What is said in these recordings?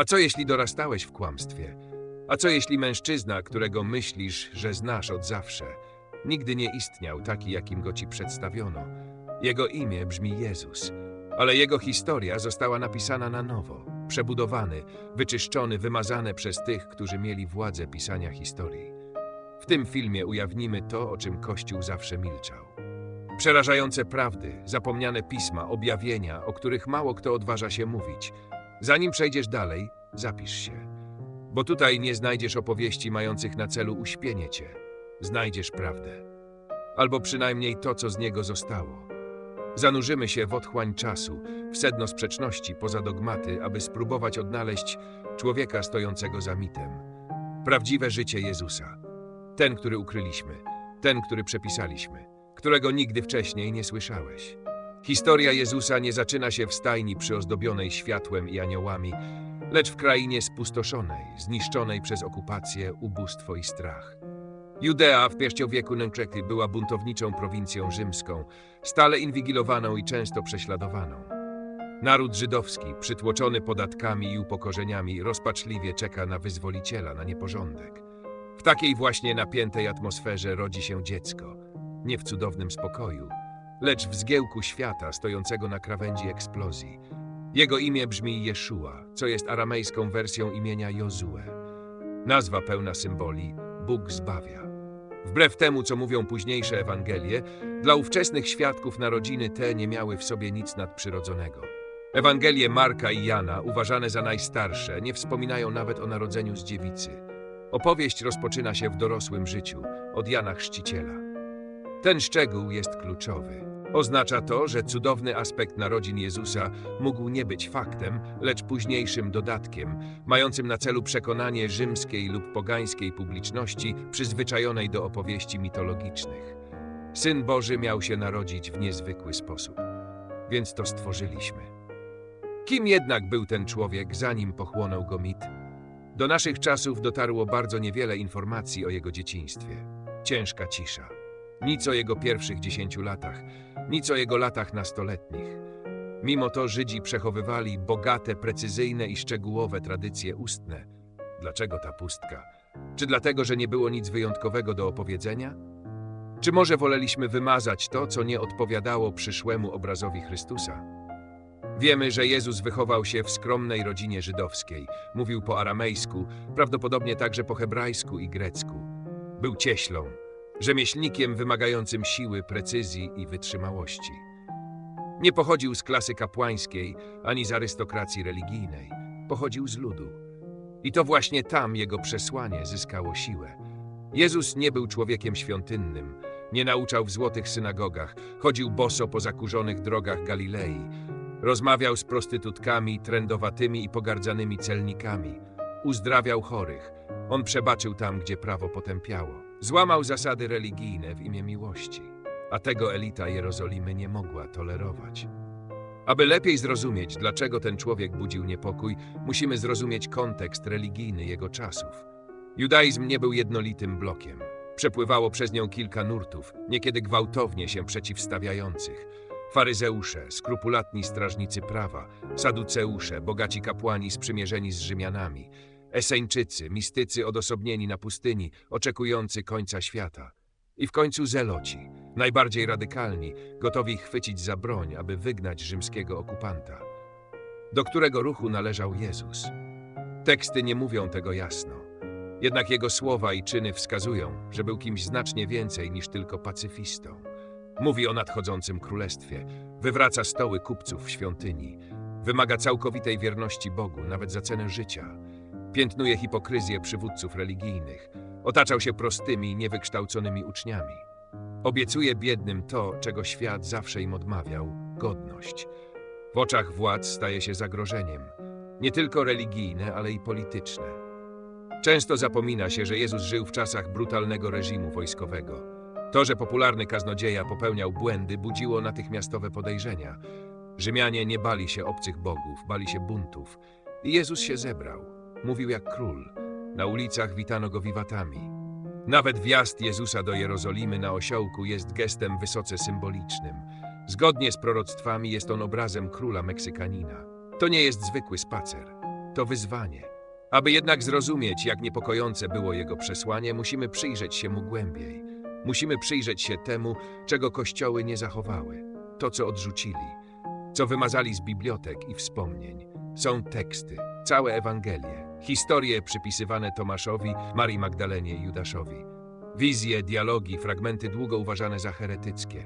A co jeśli dorastałeś w kłamstwie? A co jeśli mężczyzna, którego myślisz, że znasz od zawsze, nigdy nie istniał taki, jakim go ci przedstawiono? Jego imię brzmi Jezus, ale jego historia została napisana na nowo, przebudowany, wyczyszczony, wymazane przez tych, którzy mieli władzę pisania historii. W tym filmie ujawnimy to, o czym Kościół zawsze milczał. Przerażające prawdy, zapomniane pisma, objawienia, o których mało kto odważa się mówić. Zanim przejdziesz dalej, zapisz się. Bo tutaj nie znajdziesz opowieści mających na celu uśpienie cię. Znajdziesz prawdę. Albo przynajmniej to, co z niego zostało. Zanurzymy się w otchłań czasu, w sedno sprzeczności poza dogmaty, aby spróbować odnaleźć człowieka stojącego za mitem. Prawdziwe życie Jezusa. Ten, który ukryliśmy. Ten, który przepisaliśmy. Którego nigdy wcześniej nie słyszałeś. Historia Jezusa nie zaczyna się w stajni przyozdobionej światłem i aniołami, lecz w krainie spustoszonej, zniszczonej przez okupację, ubóstwo i strach. Judea w pierściowieku Nęczeki była buntowniczą prowincją rzymską, stale inwigilowaną i często prześladowaną. Naród żydowski, przytłoczony podatkami i upokorzeniami, rozpaczliwie czeka na wyzwoliciela, na nieporządek. W takiej właśnie napiętej atmosferze rodzi się dziecko, nie w cudownym spokoju, lecz w zgiełku świata stojącego na krawędzi eksplozji. Jego imię brzmi Jeszua, co jest aramejską wersją imienia Jozue. Nazwa pełna symboli Bóg zbawia. Wbrew temu, co mówią późniejsze Ewangelie, dla ówczesnych świadków narodziny te nie miały w sobie nic nadprzyrodzonego. Ewangelie Marka i Jana, uważane za najstarsze, nie wspominają nawet o narodzeniu z dziewicy. Opowieść rozpoczyna się w dorosłym życiu, od Jana Chrzciciela. Ten szczegół jest kluczowy. Oznacza to, że cudowny aspekt narodzin Jezusa mógł nie być faktem, lecz późniejszym dodatkiem, mającym na celu przekonanie rzymskiej lub pogańskiej publiczności przyzwyczajonej do opowieści mitologicznych. Syn Boży miał się narodzić w niezwykły sposób, więc to stworzyliśmy. Kim jednak był ten człowiek, zanim pochłonął go mit? Do naszych czasów dotarło bardzo niewiele informacji o jego dzieciństwie. Ciężka cisza. Nic o jego pierwszych dziesięciu latach, nic o jego latach nastoletnich. Mimo to Żydzi przechowywali bogate, precyzyjne i szczegółowe tradycje ustne. Dlaczego ta pustka? Czy dlatego, że nie było nic wyjątkowego do opowiedzenia? Czy może woleliśmy wymazać to, co nie odpowiadało przyszłemu obrazowi Chrystusa? Wiemy, że Jezus wychował się w skromnej rodzinie żydowskiej. Mówił po aramejsku, prawdopodobnie także po hebrajsku i grecku. Był cieślą, rzemieślnikiem wymagającym siły, precyzji i wytrzymałości. Nie pochodził z klasy kapłańskiej ani z arystokracji religijnej. Pochodził z ludu. I to właśnie tam jego przesłanie zyskało siłę. Jezus nie był człowiekiem świątynnym, nie nauczał w złotych synagogach, chodził boso po zakurzonych drogach Galilei, rozmawiał z prostytutkami, trędowatymi i pogardzanymi celnikami, uzdrawiał chorych. On przebaczył tam, gdzie prawo potępiało. Złamał zasady religijne w imię miłości, a tego elita Jerozolimy nie mogła tolerować. Aby lepiej zrozumieć, dlaczego ten człowiek budził niepokój, musimy zrozumieć kontekst religijny jego czasów. Judaizm nie był jednolitym blokiem. Przepływało przez nią kilka nurtów, niekiedy gwałtownie się przeciwstawiających. Faryzeusze, skrupulatni strażnicy prawa, saduceusze, bogaci kapłani sprzymierzeni z Rzymianami, Eseńczycy, mistycy odosobnieni na pustyni, oczekujący końca świata. I w końcu zeloci, najbardziej radykalni, gotowi chwycić za broń, aby wygnać rzymskiego okupanta. Do którego ruchu należał Jezus? Teksty nie mówią tego jasno. Jednak jego słowa i czyny wskazują, że był kimś znacznie więcej niż tylko pacyfistą. Mówi o nadchodzącym królestwie, wywraca stoły kupców w świątyni, wymaga całkowitej wierności Bogu, nawet za cenę życia. Piętnuje hipokryzję przywódców religijnych. Otaczał się prostymi, niewykształconymi uczniami. Obiecuje biednym to, czego świat zawsze im odmawiał godność. W oczach władz staje się zagrożeniem. Nie tylko religijne, ale i polityczne. Często zapomina się, że Jezus żył w czasach brutalnego reżimu wojskowego. To, że popularny kaznodzieja popełniał błędy, budziło natychmiastowe podejrzenia. Rzymianie nie bali się obcych bogów, bali się buntów. I Jezus się zebrał. Mówił jak król. Na ulicach witano go wiwatami. Nawet wjazd Jezusa do Jerozolimy na osiołku jest gestem wysoce symbolicznym. Zgodnie z proroctwami jest on obrazem króla Meksykanina. To nie jest zwykły spacer. To wyzwanie. Aby jednak zrozumieć, jak niepokojące było jego przesłanie, musimy przyjrzeć się mu głębiej. Musimy przyjrzeć się temu, czego kościoły nie zachowały. To, co odrzucili, co wymazali z bibliotek i wspomnień. Są teksty, całe Ewangelie, historie przypisywane Tomaszowi, Marii Magdalenie i Judaszowi. Wizje, dialogi, fragmenty długo uważane za heretyckie.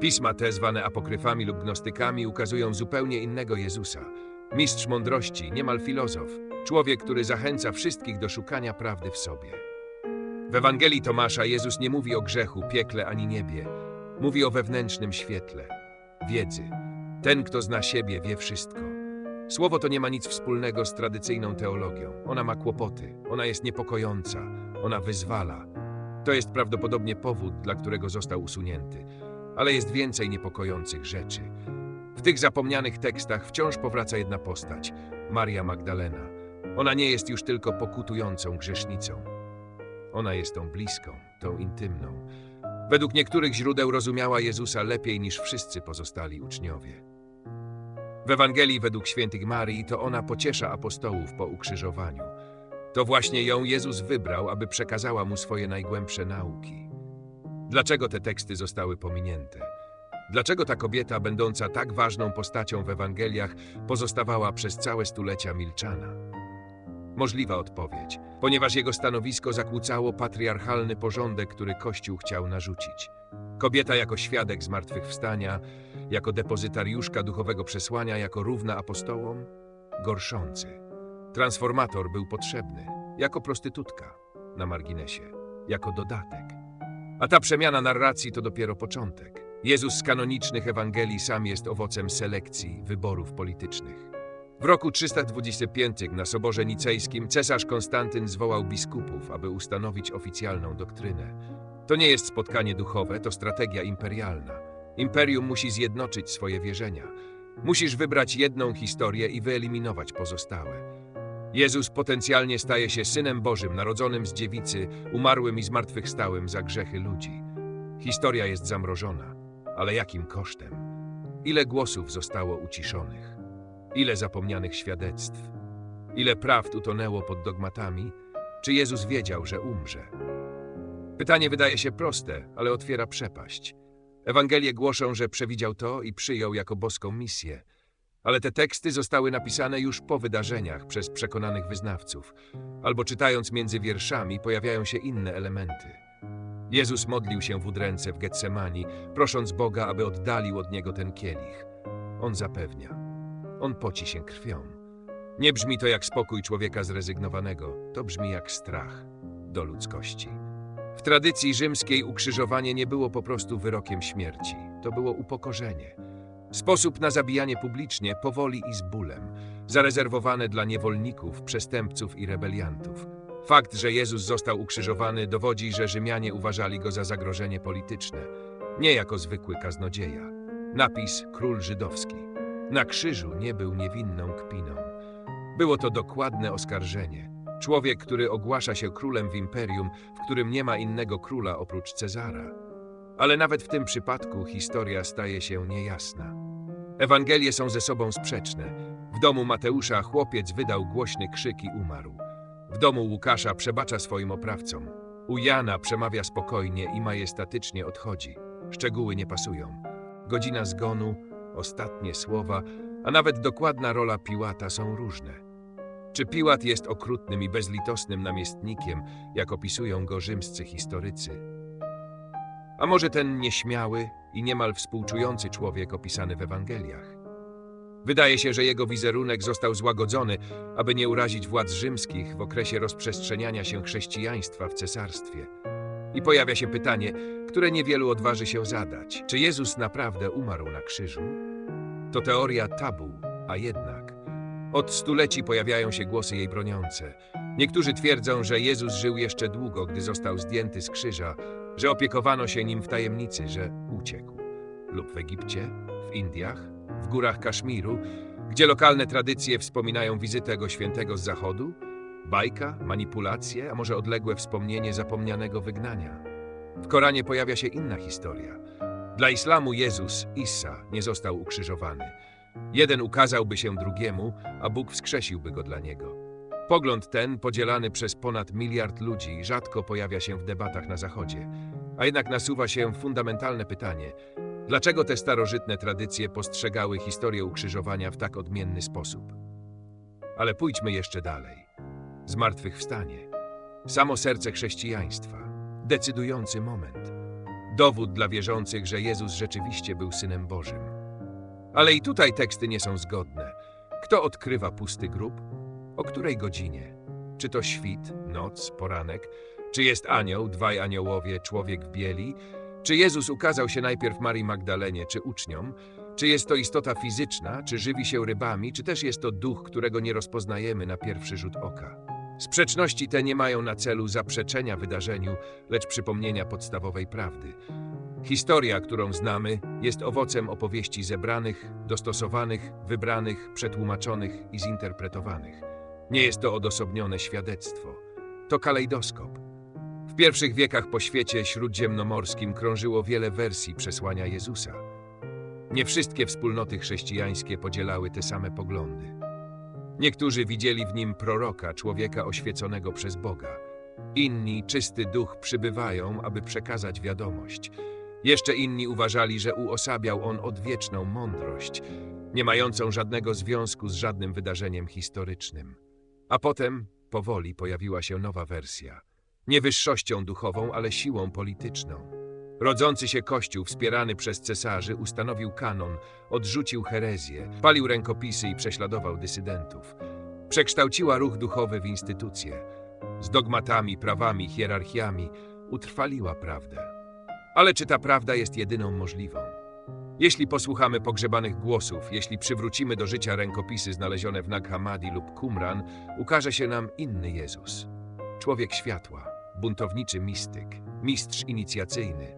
Pisma te, zwane apokryfami lub gnostykami, ukazują zupełnie innego Jezusa. Mistrz mądrości, niemal filozof, człowiek, który zachęca wszystkich do szukania prawdy w sobie. W Ewangelii Tomasza Jezus nie mówi o grzechu, piekle ani niebie. Mówi o wewnętrznym świetle, wiedzy. Ten, kto zna siebie, wie wszystko. Słowo to nie ma nic wspólnego z tradycyjną teologią. Ona ma kłopoty, ona jest niepokojąca, ona wyzwala. To jest prawdopodobnie powód, dla którego został usunięty. Ale jest więcej niepokojących rzeczy. W tych zapomnianych tekstach wciąż powraca jedna postać Maria Magdalena. Ona nie jest już tylko pokutującą grzesznicą. Ona jest tą bliską, tą intymną. Według niektórych źródeł rozumiała Jezusa lepiej niż wszyscy pozostali uczniowie. W Ewangelii według świętych Marii to ona pociesza apostołów po ukrzyżowaniu. To właśnie ją Jezus wybrał, aby przekazała mu swoje najgłębsze nauki. Dlaczego te teksty zostały pominięte? Dlaczego ta kobieta, będąca tak ważną postacią w Ewangeliach, pozostawała przez całe stulecia milczana? Możliwa odpowiedź, ponieważ jego stanowisko zakłócało patriarchalny porządek, który Kościół chciał narzucić. Kobieta jako świadek zmartwychwstania, jako depozytariuszka duchowego przesłania, jako równa apostołom? Gorszący. Transformator był potrzebny, jako prostytutka, na marginesie, jako dodatek. A ta przemiana narracji to dopiero początek. Jezus z kanonicznych Ewangelii sam jest owocem selekcji, wyborów politycznych. W roku 325 na Soborze Nicejskim cesarz Konstantyn zwołał biskupów, aby ustanowić oficjalną doktrynę. To nie jest spotkanie duchowe, to strategia imperialna. Imperium musi zjednoczyć swoje wierzenia. Musisz wybrać jedną historię i wyeliminować pozostałe. Jezus potencjalnie staje się Synem Bożym, narodzonym z dziewicy, umarłym i zmartwychwstałym za grzechy ludzi. Historia jest zamrożona, ale jakim kosztem? Ile głosów zostało uciszonych? Ile zapomnianych świadectw? Ile prawd utonęło pod dogmatami? Czy Jezus wiedział, że umrze? Pytanie wydaje się proste, ale otwiera przepaść. Ewangelie głoszą, że przewidział to i przyjął jako boską misję. Ale te teksty zostały napisane już po wydarzeniach przez przekonanych wyznawców, albo czytając między wierszami pojawiają się inne elementy. Jezus modlił się w udręce w Getsemani, prosząc Boga, aby oddalił od niego ten kielich. On zapewnia. On poci się krwią. Nie brzmi to jak spokój człowieka zrezygnowanego, to brzmi jak strach do ludzkości. W tradycji rzymskiej ukrzyżowanie nie było po prostu wyrokiem śmierci, to było upokorzenie. Sposób na zabijanie publicznie, powoli i z bólem, zarezerwowane dla niewolników, przestępców i rebeliantów. Fakt, że Jezus został ukrzyżowany, dowodzi, że Rzymianie uważali go za zagrożenie polityczne, nie jako zwykły kaznodzieja. Napis Król Żydowski. Na krzyżu nie był niewinną kpiną. Było to dokładne oskarżenie. Człowiek, który ogłasza się królem w imperium, w którym nie ma innego króla oprócz Cezara. Ale nawet w tym przypadku historia staje się niejasna. Ewangelie są ze sobą sprzeczne. W domu Mateusza chłopiec wydał głośny krzyk i umarł. W domu Łukasza przebacza swoim oprawcom. U Jana przemawia spokojnie i majestatycznie odchodzi. Szczegóły nie pasują. Godzina zgonu, ostatnie słowa, a nawet dokładna rola Piłata są różne. Czy Piłat jest okrutnym i bezlitosnym namiestnikiem, jak opisują go rzymscy historycy? A może ten nieśmiały i niemal współczujący człowiek opisany w Ewangeliach? Wydaje się, że jego wizerunek został złagodzony, aby nie urazić władz rzymskich w okresie rozprzestrzeniania się chrześcijaństwa w cesarstwie. I pojawia się pytanie, które niewielu odważy się zadać. Czy Jezus naprawdę umarł na krzyżu? To teoria tabu, a jednak. Od stuleci pojawiają się głosy jej broniące. Niektórzy twierdzą, że Jezus żył jeszcze długo, gdy został zdjęty z krzyża, że opiekowano się nim w tajemnicy, że uciekł. Lub w Egipcie, w Indiach, w górach Kaszmiru, gdzie lokalne tradycje wspominają wizytę go świętego z zachodu? Bajka, manipulacje, a może odległe wspomnienie zapomnianego wygnania? W Koranie pojawia się inna historia. Dla islamu Jezus, Issa, nie został ukrzyżowany. Jeden ukazałby się drugiemu, a Bóg wskrzesiłby go dla niego. Pogląd ten, podzielany przez ponad miliard ludzi, rzadko pojawia się w debatach na Zachodzie. A jednak nasuwa się fundamentalne pytanie: dlaczego te starożytne tradycje postrzegały historię ukrzyżowania w tak odmienny sposób? Ale pójdźmy jeszcze dalej. Zmartwychwstanie. Samo serce chrześcijaństwa. Decydujący moment. Dowód dla wierzących, że Jezus rzeczywiście był Synem Bożym. Ale i tutaj teksty nie są zgodne. Kto odkrywa pusty grób? O której godzinie? Czy to świt, noc, poranek? Czy jest anioł, dwaj aniołowie, człowiek w bieli? Czy Jezus ukazał się najpierw Marii Magdalenie, czy uczniom? Czy jest to istota fizyczna, czy żywi się rybami, czy też jest to duch, którego nie rozpoznajemy na pierwszy rzut oka? Sprzeczności te nie mają na celu zaprzeczenia wydarzeniu, lecz przypomnienia podstawowej prawdy. Historia, którą znamy, jest owocem opowieści zebranych, dostosowanych, wybranych, przetłumaczonych i zinterpretowanych. Nie jest to odosobnione świadectwo. To kalejdoskop. W pierwszych wiekach po świecie śródziemnomorskim krążyło wiele wersji przesłania Jezusa. Nie wszystkie wspólnoty chrześcijańskie podzielały te same poglądy. Niektórzy widzieli w nim proroka, człowieka oświeconego przez Boga. Inni czysty duch przybywają, aby przekazać wiadomość. Jeszcze inni uważali, że uosabiał on odwieczną mądrość, nie mającą żadnego związku z żadnym wydarzeniem historycznym. A potem, powoli, pojawiła się nowa wersja. Nie wyższością duchową, ale siłą polityczną. Rodzący się kościół, wspierany przez cesarzy, ustanowił kanon, odrzucił herezję, palił rękopisy i prześladował dysydentów. Przekształciła ruch duchowy w instytucję. Z dogmatami, prawami, hierarchiami utrwaliła prawdę. Ale czy ta prawda jest jedyną możliwą? Jeśli posłuchamy pogrzebanych głosów, jeśli przywrócimy do życia rękopisy znalezione w Nag Hammadi lub Qumran, ukaże się nam inny Jezus. Człowiek światła, buntowniczy mistyk, mistrz inicjacyjny,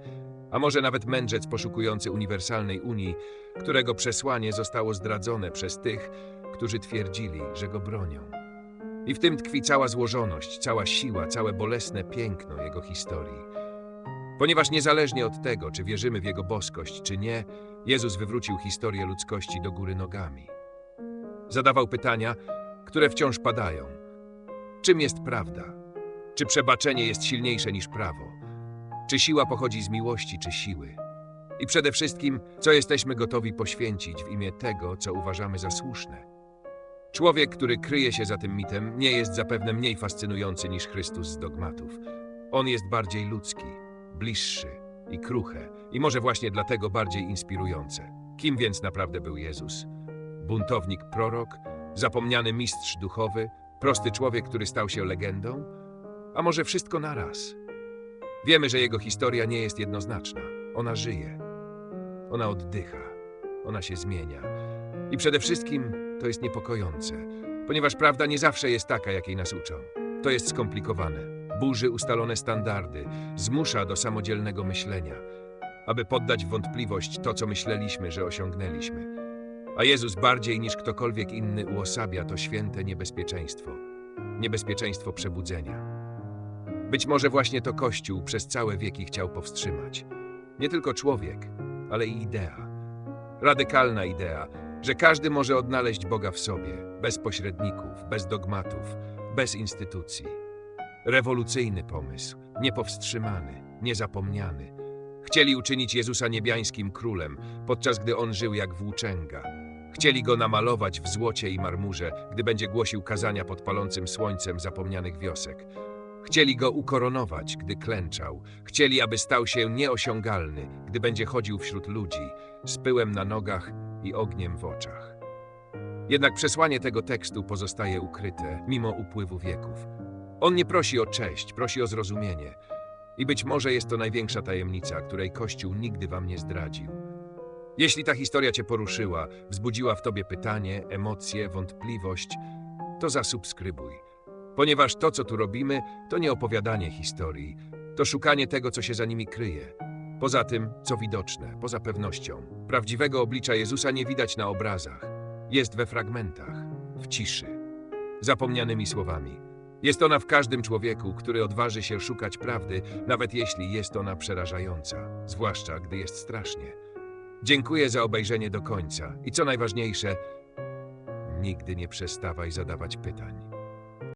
a może nawet mędrzec poszukujący uniwersalnej Unii, którego przesłanie zostało zdradzone przez tych, którzy twierdzili, że go bronią. I w tym tkwi cała złożoność, cała siła, całe bolesne piękno jego historii. Ponieważ niezależnie od tego, czy wierzymy w jego boskość, czy nie, Jezus wywrócił historię ludzkości do góry nogami. Zadawał pytania, które wciąż padają. Czym jest prawda? Czy przebaczenie jest silniejsze niż prawo? Czy siła pochodzi z miłości, czy siły? I przede wszystkim, co jesteśmy gotowi poświęcić w imię tego, co uważamy za słuszne? Człowiek, który kryje się za tym mitem, nie jest zapewne mniej fascynujący niż Chrystus z dogmatów. On jest bardziej ludzki, bliższy i kruche, i może właśnie dlatego bardziej inspirujące. Kim więc naprawdę był Jezus? Buntownik prorok, zapomniany mistrz duchowy, prosty człowiek, który stał się legendą? A może wszystko naraz? Wiemy, że jego historia nie jest jednoznaczna. Ona żyje. Ona oddycha. Ona się zmienia. I przede wszystkim to jest niepokojące, ponieważ prawda nie zawsze jest taka, jakiej nas uczą. To jest skomplikowane. Burzy ustalone standardy, zmusza do samodzielnego myślenia, aby poddać wątpliwość to, co myśleliśmy, że osiągnęliśmy. A Jezus bardziej niż ktokolwiek inny uosabia to święte niebezpieczeństwo. Niebezpieczeństwo przebudzenia. Być może właśnie to Kościół przez całe wieki chciał powstrzymać. Nie tylko człowiek, ale i idea. Radykalna idea, że każdy może odnaleźć Boga w sobie, bez pośredników, bez dogmatów, bez instytucji. Rewolucyjny pomysł, niepowstrzymany, niezapomniany. Chcieli uczynić Jezusa niebiańskim królem, podczas gdy on żył jak włóczęga. Chcieli go namalować w złocie i marmurze, gdy będzie głosił kazania pod palącym słońcem zapomnianych wiosek. Chcieli go ukoronować, gdy klęczał. Chcieli, aby stał się nieosiągalny, gdy będzie chodził wśród ludzi, z pyłem na nogach i ogniem w oczach. Jednak przesłanie tego tekstu pozostaje ukryte, mimo upływu wieków. On nie prosi o cześć, prosi o zrozumienie. I być może jest to największa tajemnica, której Kościół nigdy wam nie zdradził. Jeśli ta historia cię poruszyła, wzbudziła w tobie pytanie, emocje, wątpliwość, to zasubskrybuj Ponieważ to, co tu robimy, to nie opowiadanie historii, to szukanie tego, co się za nimi kryje. Poza tym, co widoczne, poza pewnością, prawdziwego oblicza Jezusa nie widać na obrazach. Jest we fragmentach, w ciszy, zapomnianymi słowami. Jest ona w każdym człowieku, który odważy się szukać prawdy, nawet jeśli jest ona przerażająca, zwłaszcza gdy jest strasznie. Dziękuję za obejrzenie do końca. I co najważniejsze, nigdy nie przestawaj zadawać pytań.